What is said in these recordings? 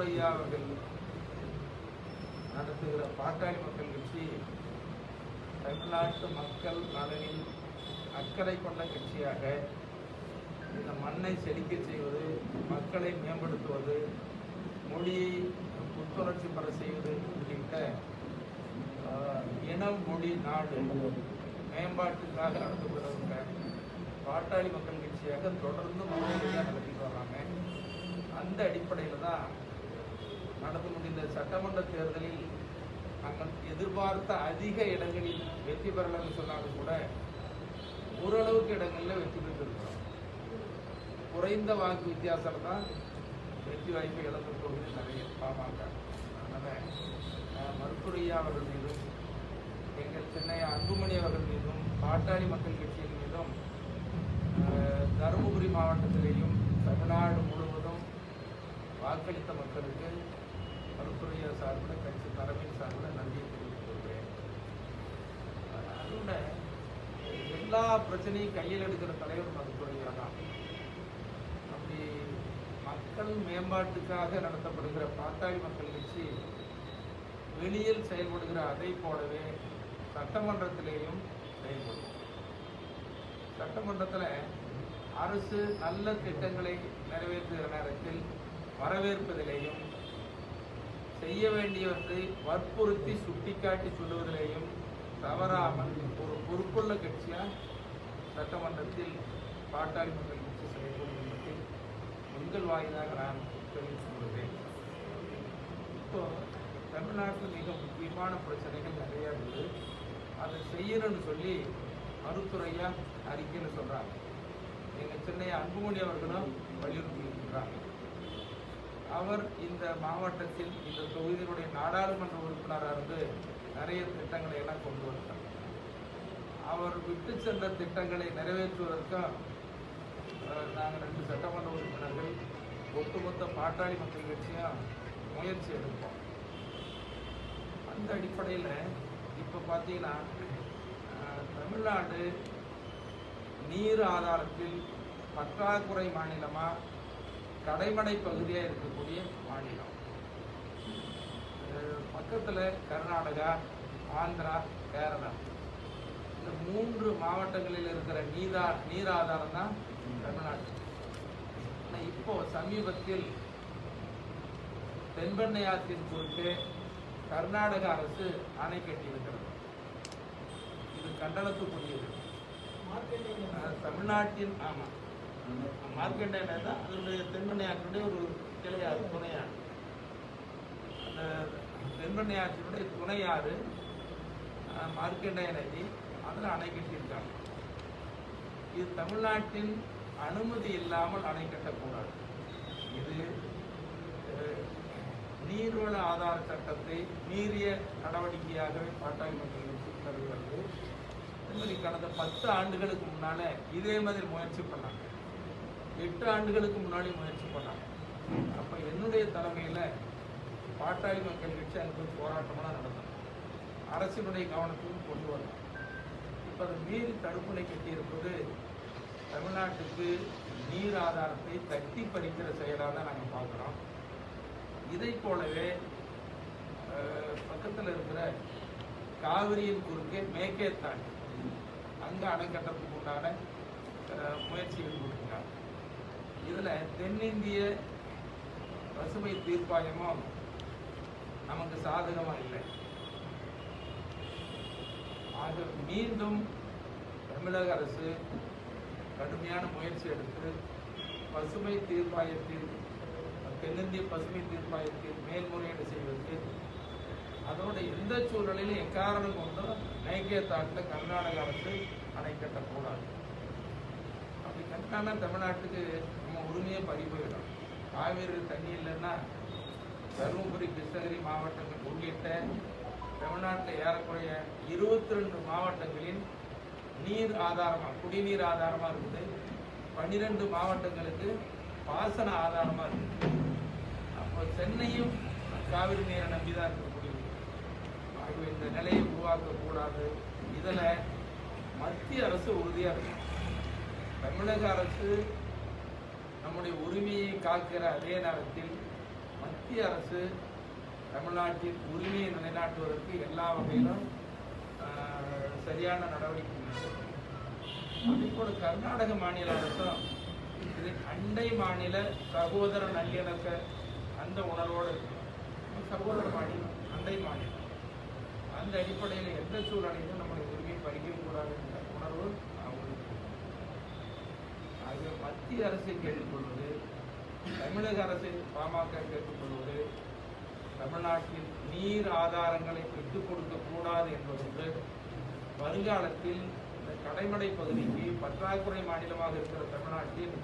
மருத்துரையா அவர்கள் நடத்துகிற பாட்டாளி மக்கள் கட்சி தமிழ்நாட்டு மக்கள் நலனில் அக்கறை கொண்ட கட்சியாக இந்த மண்ணை செழிக்க செய்வது மக்களை மேம்படுத்துவது மொழியை புத்துணர்ச்சி பெற செய்வது உள்ளிட்ட இனம் மொழி நாடு மேம்பாட்டுக்காக நடத்தப்படுகின்ற பாட்டாளி மக்கள் கட்சியாக தொடர்ந்து முன்னேறியாக நடத்திட்டு வர்றாங்க அந்த அடிப்படையில் தான் நடந்து முடிந்த சட்டமன்ற தேர்தலில் நாங்கள் எதிர்பார்த்த அதிக இடங்களில் வெற்றி பெறலன்னு சொன்னாலும் கூட ஓரளவுக்கு இடங்களில் வெற்றி பெற்றிருக்கிறோம். குறைந்த வாக்கு வித்தியாசம் தான் வெற்றி வாய்ப்பை இழந்து போகுது நிறைய பாமக. அதனால் மருத்துவரையா அவர்கள் மீதும் எங்கள் சென்னை அன்புமணி அவர்கள் மீதும் பாட்டாளி மக்கள் கட்சியின் மீதும் தருமபுரி மாவட்டத்திலேயும் தமிழ்நாடு முழுவதும் வாக்களித்த மக்களுக்கு மருத்துவரையா சார்பில் கட்சி தலைமையின் சார்பில் நன்றியை தெரிவித்துக் கொள்கிறேன். அதோட எல்லா பிரச்சனையும் கையில் எடுக்கிற தலைவர் மருத்துவரையா தான். அப்படி மக்கள் மேம்பாட்டுக்காக நடத்தப்படுகிற பாட்டாளி மக்கள் கட்சி வெளியில் செயல்படுகிற அதை போலவே சட்டமன்றத்திலேயும் செயல்படும். சட்டமன்றத்தில் அரசு நல்ல திட்டங்களை நிறைவேற்றுகிற நேரத்தில் வரவேற்பதிலேயும் செய்ய வேண்டியவற்றை வற்புறுத்தி சுட்டிக்காட்டி சொல்லுவதிலேயும் தவறாமல் ஒரு பொறுப்புள்ள கட்சியாக சட்டமன்றத்தில் பாட்டாளி மக்கள் கட்சி செயல்படும் என்பதை உங்கள் வாயிலாக நான் தெரிவித்துக் கொள்கிறேன் இப்போ தமிழ்நாட்டில் மிக முக்கியமான பிரச்சனைகள் நிறையா இருக்குது. அதை செய்யணும்னு சொல்லி மறுத்துறையாக அறிக்கையில் சொல்கிறாங்க எங்கள் சென்னை அன்புமணி அவர்களும் வலியுறுத்தி இருக்கிறாங்க அவர் இந்த மாவட்டத்தில் இந்த தொகுதியினுடைய நாடாளுமன்ற உறுப்பினராக இருந்து நிறைய திட்டங்களை எல்லாம் கொண்டு வந்தார். அவர் விட்டு சென்ற திட்டங்களை நிறைவேற்றுவதற்கும் நாங்கள் ரெண்டு சட்டமன்ற உறுப்பினர்கள் ஒட்டுமொத்த பாட்டாளி மக்கள் கட்சியும் முயற்சி எடுப்போம். அந்த அடிப்படையில் இப்போ பார்த்தீங்கன்னா தமிழ்நாடு நீர் ஆதாரத்தில் பற்றாக்குறை மாநிலமாக கடைமடை பகுதியாக இருக்கக்கூடிய மாநிலம். பக்கத்தில் கர்நாடகா ஆந்திரா கேரளா. இந்த மூன்று மாவட்டங்களில் இருக்கிற நீதா நீர் ஆதாரம் தான் தமிழ்நாடு. ஆனால் இப்போ சமீபத்தில் தென்பெண்ணை ஆற்றின் குறுக்கே கர்நாடக அரசு அணை கட்டியிருக்கிறது. இது கண்டனத்துக்குரியது. தமிழ்நாட்டின் ஆமாம் மார்க்கண்டேயன் தான் அதனுடைய தென்பெண்ணை ஆற்றினுடைய ஒரு கிளையாறு துணையாறு. அந்த தென்பெண்ணை ஆற்றினுடைய துணையாறு மார்க்கண்டேய நதி அதில் அணை கட்டியிருக்காங்க இது தமிழ்நாட்டின் அனுமதி இல்லாமல் அணை கட்டக்கூடாது இது நீர்வள ஆதார சட்டத்தை மீறிய நடவடிக்கையாகவே பாட்டாளிமன்றம் கருதுகிறது. மாதிரி கடந்த பத்து ஆண்டுகளுக்கு முன்னால் இதே மாதிரி முயற்சி பண்ணாங்க. எட்டு ஆண்டுகளுக்கு முன்னாடி முயற்சி பண்ணாங்க. அப்போ என்னுடைய தலைமையில் பாட்டாளி மக்கள் கட்சி அங்கே போய் போராட்டமெல்லாம் நடந்தோம் அரசினுடைய கவனத்துக்கும் கொண்டு வரணும் இப்போ அது மீறி தடுப்பணை கட்டியிருப்பது தமிழ்நாட்டுக்கு நீர் ஆதாரத்தை தட்டி பறிக்கிற செயலாக தான் நாங்கள் பார்க்குறோம். இதை போலவே பக்கத்தில் இருக்கிற காவிரியின் குறுக்கே மேக்கேத்தான் அங்கே அணைக்கட்டத்துக்கு உண்டான முயற்சிகள் கொடுக்குறாங்க இதில் தென்னிந்திய பசுமை தீர்ப்பாயமும் நமக்கு சாதகமாக இல்லை. ஆக மீண்டும் தமிழக அரசு கடுமையான முயற்சி எடுத்து பசுமை தீர்ப்பாயத்தில் தென்னிந்திய பசுமை தீர்ப்பாயத்தில் மேல்முறையீடு செய்வதற்கு அதோட எந்த சூழ்நிலையிலும் எக்காரணம் கொண்டும் மேகேத்தாட்டில் கர்நாடக அரசு அணை கட்டக்கூடாது அப்படி கட்டினா தமிழ்நாட்டுக்கு நம்ம உரிமையை பறி போயிடும். காவேரி தண்ணி இல்லைன்னா தருமபுரி கிருஷ்ணகிரி மாவட்டங்கள் உள்ளிட்ட தமிழ்நாட்டில் ஏறக்குறைய இருபத்தி ரெண்டு மாவட்டங்களின் நீர் ஆதாரமாக குடிநீர் ஆதாரமாக இருக்குது. பன்னிரெண்டு மாவட்டங்களுக்கு பாசன ஆதாரமாக இருக்குது. அப்போ சென்னையும் காவிரி நீரை நம்பி தான் இருக்கக்கூடியது ஆகவே இந்த நிலையை உருவாக்கக்கூடாது. இதில் மத்திய அரசு உறுதியாக இருக்கும் தமிழக அரசு நம்முடைய உரிமையை காக்கிற அதே நேரத்தில் மத்திய அரசு தமிழ்நாட்டின் உரிமையை நிலைநாட்டுவதற்கு எல்லா வகையிலும் சரியான நடவடிக்கை மேற்கொள்ளும். கர்நாடக மாநில அரசும் இது அண்டை மாநில சகோதர நல்லிணக்க அந்த உணர்வோடு இருக்கணும். சகோதர மாநிலம் அண்டை மாநிலம் அந்த அடிப்படையில் எந்த சூழ்நிலையிலும் நம்முடைய உரிமையை பறிக்கக்கூடாது என்ற உணர்வு அது மத்திய அரசை கேட்டுக்கொள்வது தமிழக அரசை பாமக கேட்டுக்கொள்வது தமிழ்நாட்டில் நீர் ஆதாரங்களை பெற்றுக் கொடுக்க கூடாது என்பதோடு வருங்காலத்தில் இந்த கடைமடை பகுதிக்கு பற்றாக்குறை மாநிலமாக இருக்கிற தமிழ்நாட்டில்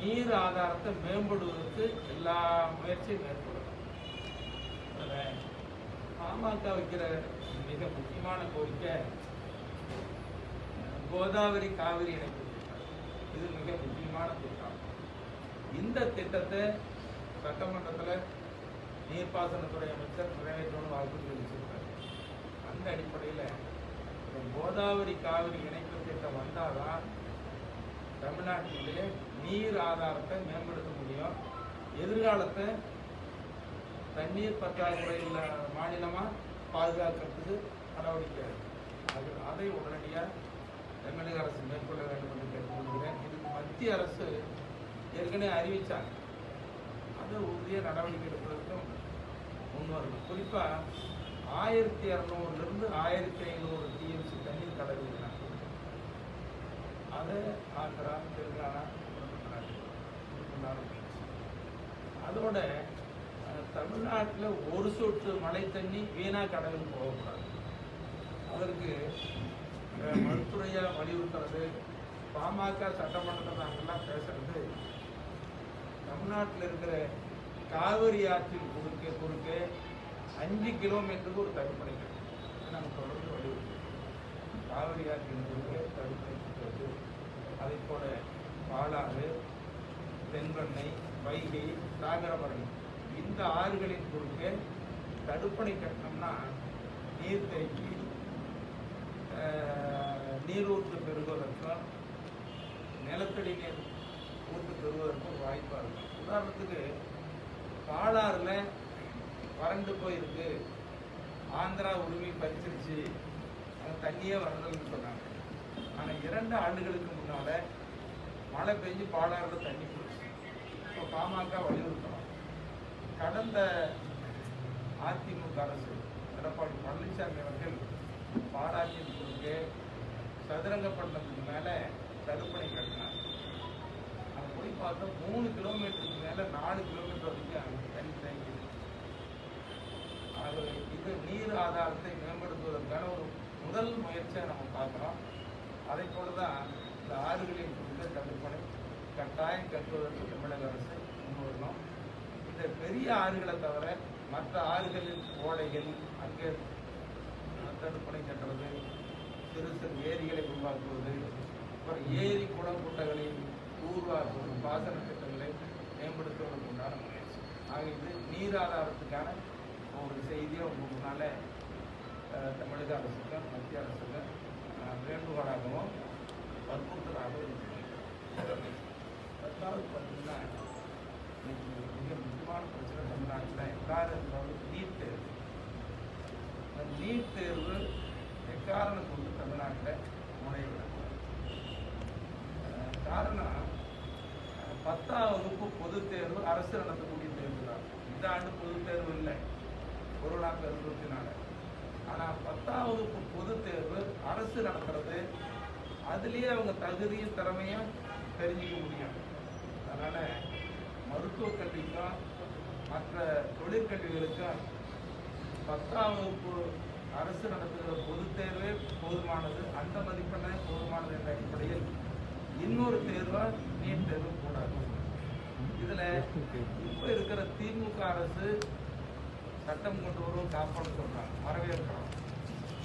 நீர் ஆதாரத்தை மேம்படுவதற்கு எல்லா முயற்சியும் மேற்கொள்ளணும் பாமக வைக்கிற மிக முக்கியமான கோரிக்கை கோதாவரி காவிரி இணைப்பு. இது மிக முக்கியமான திட்டம். இந்த திட்டத்தை சட்டமன்றத்தில் நீர்ப்பாசனத்துறை அமைச்சர் நிறைவேற்றணும் வாக்குறுதி அளிச்சிருக்காரு அந்த அடிப்படையில் இந்த கோதாவரி காவிரி இணைப்பு திட்டம் வந்தால்தான் தமிழ்நாட்டிலே நீர் ஆதாரத்தை மேம்படுத்த முடியும். எதிர்காலத்தை தண்ணீர் பற்றாக்குறை மாநிலமாக பாதுகாக்கிறதுக்கு நடவடிக்கை அது அதை உடனடியாக தமிழக அரசு மேற்கொள்ள வேண்டும் என்று கேட்டுக்கொள்கிறேன் இதுக்கு மத்திய அரசு ஏற்கனவே அறிவித்தாங்க அது உரிய நடவடிக்கை எடுப்பதற்கும் முன் வரணும். குறிப்பாக ஆயிரத்தி இரநூறுலேருந்து ஆயிரத்தி ஐநூறு டிஎம்சி தண்ணீர் கடை அதை ஆந்திரா தெலுங்கானா அதோட தமிழ்நாட்டில் ஒரு சொட்டு மழை தண்ணி வீணாக கடலுக்கு போகக்கூடாது. அதற்கு அஹ், மருத்துவரையாக வலியுறுத்துறது பாமக சட்டமன்றத்தில் நாங்கள்லாம் பேசுறது தமிழ்நாட்டில் இருக்கிற காவிரி ஆற்றில் குறுக்கே குறுக்கே அஞ்சு கிலோமீட்டருக்கு ஒரு தடுப்பணை கட்டணும். நாங்கள் தொடர்ந்து வலியுறுத்தோம் காவிரி ஆற்றின் குறுக்கே தடுப்பணை கட்டுவது அதே போல பாலாறு தென்பெண்ணை வைகை தாமிரபரணி இந்த ஆறுகளின் குறுக்கே தடுப்பணை கட்டணம்னா நீர் தேக்கி நீரூற்று பெருகுவதற்கும் நிலத்தடி நீர் ஊற்று பெறுவதற்கும் ஒரு வாய்ப்பாக இருக்கும் உதாரணத்துக்கு பாலாறுல வறண்டு போயிருக்கு. ஆந்திரா உரிமை பறிச்சிருச்சு. அங்கே தண்ணியே வரலன்னு சொன்னாங்க. ஆனால் இரண்டு ஆண்டுகளுக்கு முன்னால மழை பெஞ்சு பாலாறுல தண்ணி போச்சு இப்போ பாமக வலியுறுத்தணும். கடந்த அதிமுக அரசு எடப்பாடி பழனிசாமி அவர்கள் பாலாற்றின் குறுக்கே சதுரங்கப்பட்டினத்துக்கு மேலே தடுப்பணை கட்டினார் அங்கே போய் பார்த்தா மூணு கிலோமீட்டருக்கு மேலே நாலு கிலோமீட்டர் வரைக்கும் அங்கே தண்ணி தேங்கி அது இது நீர் ஆதாரத்தை மேம்படுத்துவதற்கான ஒரு முதல் முயற்சியை நம்ம பார்க்குறோம் அதை போல தான் இந்த ஆறுகளின் குறித்த தடுப்பணை கட்டாயம் கட்டுவதற்கு தமிழக அரசு முன்வரணும் இந்த பெரிய ஆறுகளை தவிர மற்ற ஆறுகளின் ஓடைகள் அங்கே தடுப்பணை கட்டுறது சிறு சிறு ஏரிகளை உருவாக்குவது அப்புறம் ஏரி குளம் குட்டைகளை உருவாக்குவது பாசன திட்டங்களை மேம்படுத்துவதற்கு உண்டான முயற்சி ஆக இது நீர் ஆதாரத்துக்கான ஒரு செய்தியை உங்க முன்னால தமிழக அரசுக்கும் மத்திய அரசுக்கும் வேண்டுகோளாகவும் வற்புறுத்தலாகவும் பத்தாவது பார்த்தீங்கன்னா இன்னைக்கு மிக முக்கியமான பிரச்சனை தமிழ்நாட்டில் எல்லாரும் நீட் தேர்வு. நீட் தேர்வு எக்காரணம் கொண்டு தமிழ்நாட்டில் நுழையக்கூடாது பொது தேர்வு அரசு நடத்தக்கூடிய தேர்வு தான். இந்த ஆண்டு பொதுத் தேர்வு இல்லை. கொரோனா பெருந்தொற்றினால ஆனால் பத்தாம் வகுப்பு பொதுத் தேர்வு அரசு நடத்துறது அதுலேயே அவங்க தகுதியும் திறமையும் தெரிஞ்சுக்க முடியும். அதனால் மருத்துவக் கல்விக்கும் மற்ற தொழிற்கல்விகளுக்கும் பத்தாம் வகுப்பு அரசு நடத்துகிற பொதுத் தேர்வே போதுமானது. அந்த மதிப்பெண்ணே போதுமானது என்ற அடிப்படையில் இன்னொரு தேர்வாக நீட் தேர்வு கூடாது இதுல இப்ப இருக்கிற திமுக அரசு சட்டம் கொண்டு வரும் காப்பாடு சொல்றாங்க வரவேற்கிறோம்.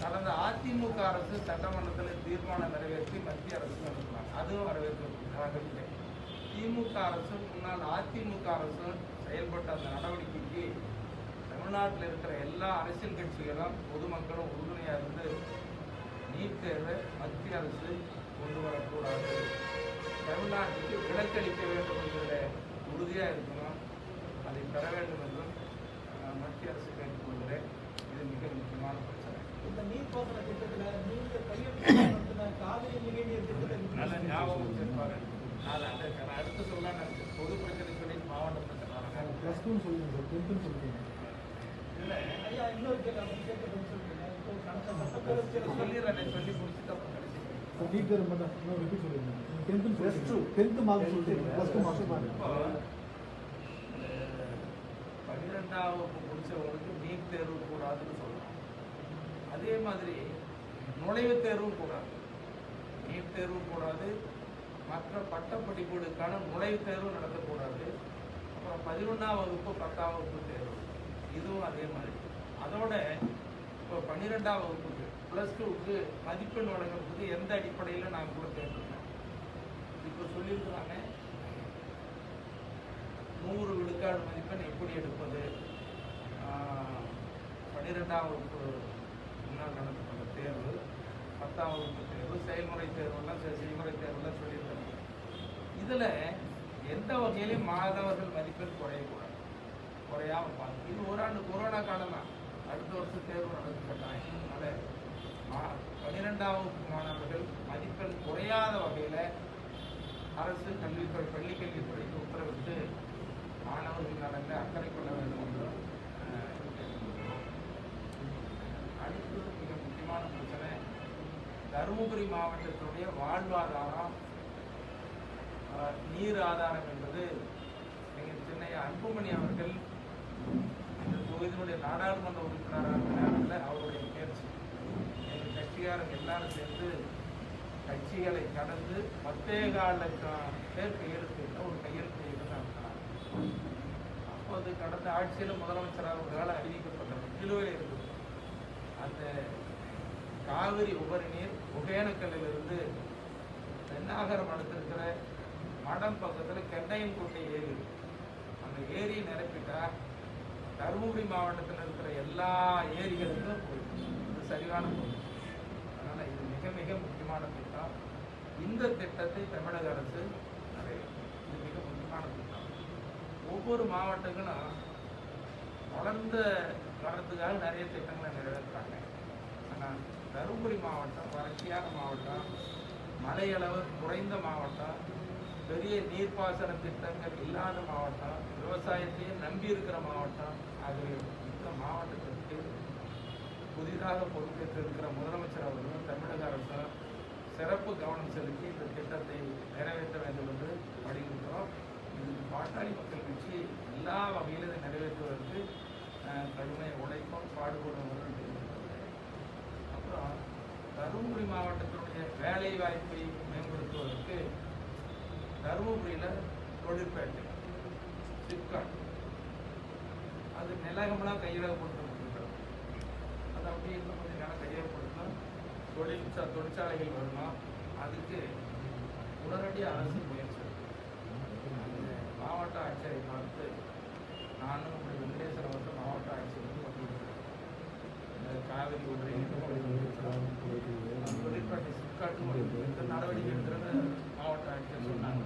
கடந்த அதிமுக அரசு சட்டமன்றத்தில் தீர்மானம் நிறைவேற்றி மத்திய அரசு அனுப்புறாங்க அதுவும் வரவேற்கிறதுக்காக திமுக அரசும் முன்னாள் அதிமுக அரசும் செயல்பட்ட அந்த நடவடிக்கைக்கு தமிழ்நாட்டில் இருக்கிற எல்லா அரசியல் கட்சிகளும் பொதுமக்களும் உறுதுணையாக இருந்து நீட் தேர்வை மத்திய அரசு கொண்டு வரக்கூடாது. தமிழ்நாட்டுக்கு விலக்களிக்க வேண்டும் என்கிற உறுதியாக இருக்கணும். அதை பெற வேண்டும் என்றும் மத்திய அரசு கேட்டுக்கொள்கிறேன். இது மிக முக்கியமான பிரச்சனை. இந்த நீர்ப்பாசன திட்டத்துல நீங்க கையெழுத்து காவிரி நிலைநீர் திட்டத்தை நல்ல ஞாபகம் வச்சிருப்பாரு. நான் அதை நான் அடுத்து சொல்லலாம் நினைச்சேன் பொது பிரச்சனை சொல்லி மாவட்ட பிரச்சனை. ப்ளஸ் டூன்னு சொல்லுங்க சார் டென்த்துன்னு சொல்லுங்க இல்லை ஐயா இன்னொரு கேள்வி கடந்த சட்டப்பேரவை சொல்லிடுறேன் சொல்லி முடிச்சுட்டு நீட் தேர்வு மட்டும் இன்னும் repeat tenth mark plus two mark முடிச்சவங்களுக்கு NEET தேர்வு கூடாதுன்னு சொல்லலாம் அதே மாதிரி நுழைவுத் தேர்வும் கூடாது நீட் தேர்வும் கூடாது மற்ற பட்டப்படிப்புகளுக்கான நுழைவுத் தேர்வும் நடத்தக்கூடாது அப்புறம் பதினொன்றாம் வகுப்பு பத்தாம் வகுப்பு தேர்வு. இதுவும் அதே மாதிரி. அதோட இப்போ பன்னிரெண்டாம் வகுப்புக்கு ப்ளஸ் டூக்கு மதிப்பெண் வழங்குறதுக்கு எந்த அடிப்படையில் நான் கூட கேட்டிருக்கேன் இப்போ சொல்லியிருக்கிறாங்க நூறு விழுக்காடு மதிப்பெண் எப்படி எடுப்பது? ஆஹ், பன்னிரெண்டாம் வகுப்பு முன்னாள் நடத்தப்பட்ட தேர்வு பத்தாம் வகுப்பு தேர்வு செயல்முறை தேர்வுலாம் செ- செய்முறை தேர்வெல்லாம் சொல்லியிருக்காங்க. இதில் எந்த வகையிலையும் மாணவர்கள் மதிப்பெண் குறையக்கூடாது. குறையாம பார்த்து இது ஒரு ஆண்டு கொரோனா காலம்? தான் அடுத்த வருஷம் தேர்வு நடந்து கட்டாயம் அதனால மாணவர்கள் மதிப்பெண் குறையாத வகையில் அரசு கல்வித்துறை பள்ளி கல்வித்துறைக்கு உத்தரவிட்டு மாணவர்கள் நடந்த அக்கறை கொள்ள வேண்டும் என்று அடுத்து மிக முக்கியமான பிரச்சனை தருமபுரி மாவட்டத்தினுடைய வாழ்வாதாரம் நீர் ஆதாரம் என்பது எங்கள் சென்னை அன்புமணி அவர்கள் இந்த தொகுதியினுடைய நாடாளுமன்ற உறுப்பினராக இருந்த நேரத்தில் அவருடைய முயற்சி எங்கள் கட்சிக்காரங்க எல்லாரும் சேர்ந்து கட்சிகளை கடந்து பத்தேகால் லட்சம் பேர் கையெழுத்திட்ட ஒரு கையெழுத்து இருந்தாங்க அப்போது கடந்த ஆட்சியில் முதலமைச்சராக அவர்களால் அறிவிக்கப்பட்டது நிலுவையில் இருக்குது அந்த காவிரி உபரி நீர் ஒகேனக்கல்லிலிருந்து தென்னாகரம் அடுத்திருக்கிற மடம் பக்கத்தில் கெண்டையன் கோட்டை ஏரி அந்த ஏரியை நிரப்பிட்டால் தருமபுரி மாவட்டத்தில் இருக்கிற எல்லா ஏரிகளுக்கும் போயிடும் இது சரியான பொருள் அதனால் இது மிக மிக முக்கியமான திட்டம். இந்த திட்டத்தை தமிழக அரசு நிறைவேற்றும் இது மிக முக்கியமான திட்டம். ஒவ்வொரு மாவட்டங்களும் வளர்ந்த வர்றதுக்காக நிறைய திட்டங்களை நிறைவேற்றுறாங்க. ஆனால் தருமபுரி மாவட்டம் வறட்சியான மாவட்டம் மலையளவு குறைந்த மாவட்டம் பெரிய நீர்ப்பாசன திட்டங்கள் இல்லாத மாவட்டம் விவசாயத்தையே நம்பி இருக்கிற மாவட்டம் ஆகிய இந்த மாவட்டத்திற்கு புதிதாக பொறுப்பேற்றிருக்கிற முதலமைச்சர் அவர்களும் தமிழக அரசும் சிறப்பு கவனம் செலுத்தி இந்த திட்டத்தை நிறைவேற்ற வேண்டும் என்று வலியுறுத்துகிறோம். இது பாட்டாளி மக்கள் கட்சி எல்லா வகையிலும் நிறைவேற்றுவதற்கு அஹ், கடுமை உழைப்பும் பாடுபடும் அப்புறம் தருமபுரி மாவட்டத்தினுடைய வேலை வாய்ப்பை மேம்படுத்துவதற்கு தருமபுரியில் தொழிற்பேட்டை சிப்காட். அது நிலகமெல்லாம் கையகப்படுத்தப்பட்டிருக்கிறது அது அப்படியே இன்னும் கொஞ்சம் நேரம் கையகப்படுத்தினா தொழிற்சா தொழிற்சாலைகள் வரணும் அதுக்கு உடனடி அரசு முயற்சி மாவட்ட ஆட்சியரை பார்த்து நானும் நம்முடைய வெங்கடேஸ்வர அவர்கள் மாவட்ட ஆட்சியர் வந்து வலியுறுத்துகிறேன் இந்த காவிரி உடைய தொழிற்பேட்டை சிப்காட்டு எந்த நடவடிக்கை எடுக்கிறது மாவட்ட ஆட்சியர் சொன்னாங்க.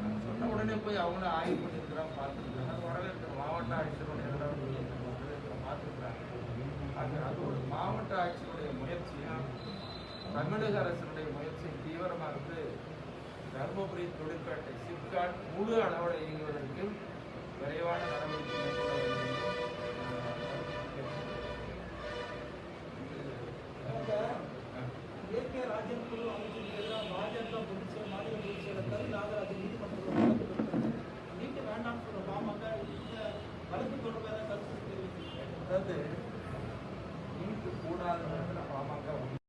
நான் சொன்ன உடனே போய் அவங்கள ஆய்வு பண்ணியிருக்கிறான் பார்த்துருக்காங்க அது வரவேற்கிற மாவட்ட ஆட்சியருடைய பார்த்துருக்குறாங்க. அது அது ஒரு மாவட்ட ஆட்சியருடைய முயற்சியும் தமிழக அரசினுடைய முயற்சி தீவிரமாக இருந்து தருமபுரி தொழிற்பேட்டை சிப்காட் முழு அளவில் இயங்குவதற்கு விரைவான நடவடிக்கை மேற்கொள்ள வேண்டும். கரு நாகராஜன் நீதிமன்றத்தில் வழக்கு தொடுத்தாங்க நீட்டு வேண்டாம்னு சொல்ற பாமக இந்த வழக்கு தொடர்பாக கருத்து தெரிவித்திருக்காங்க அதாவது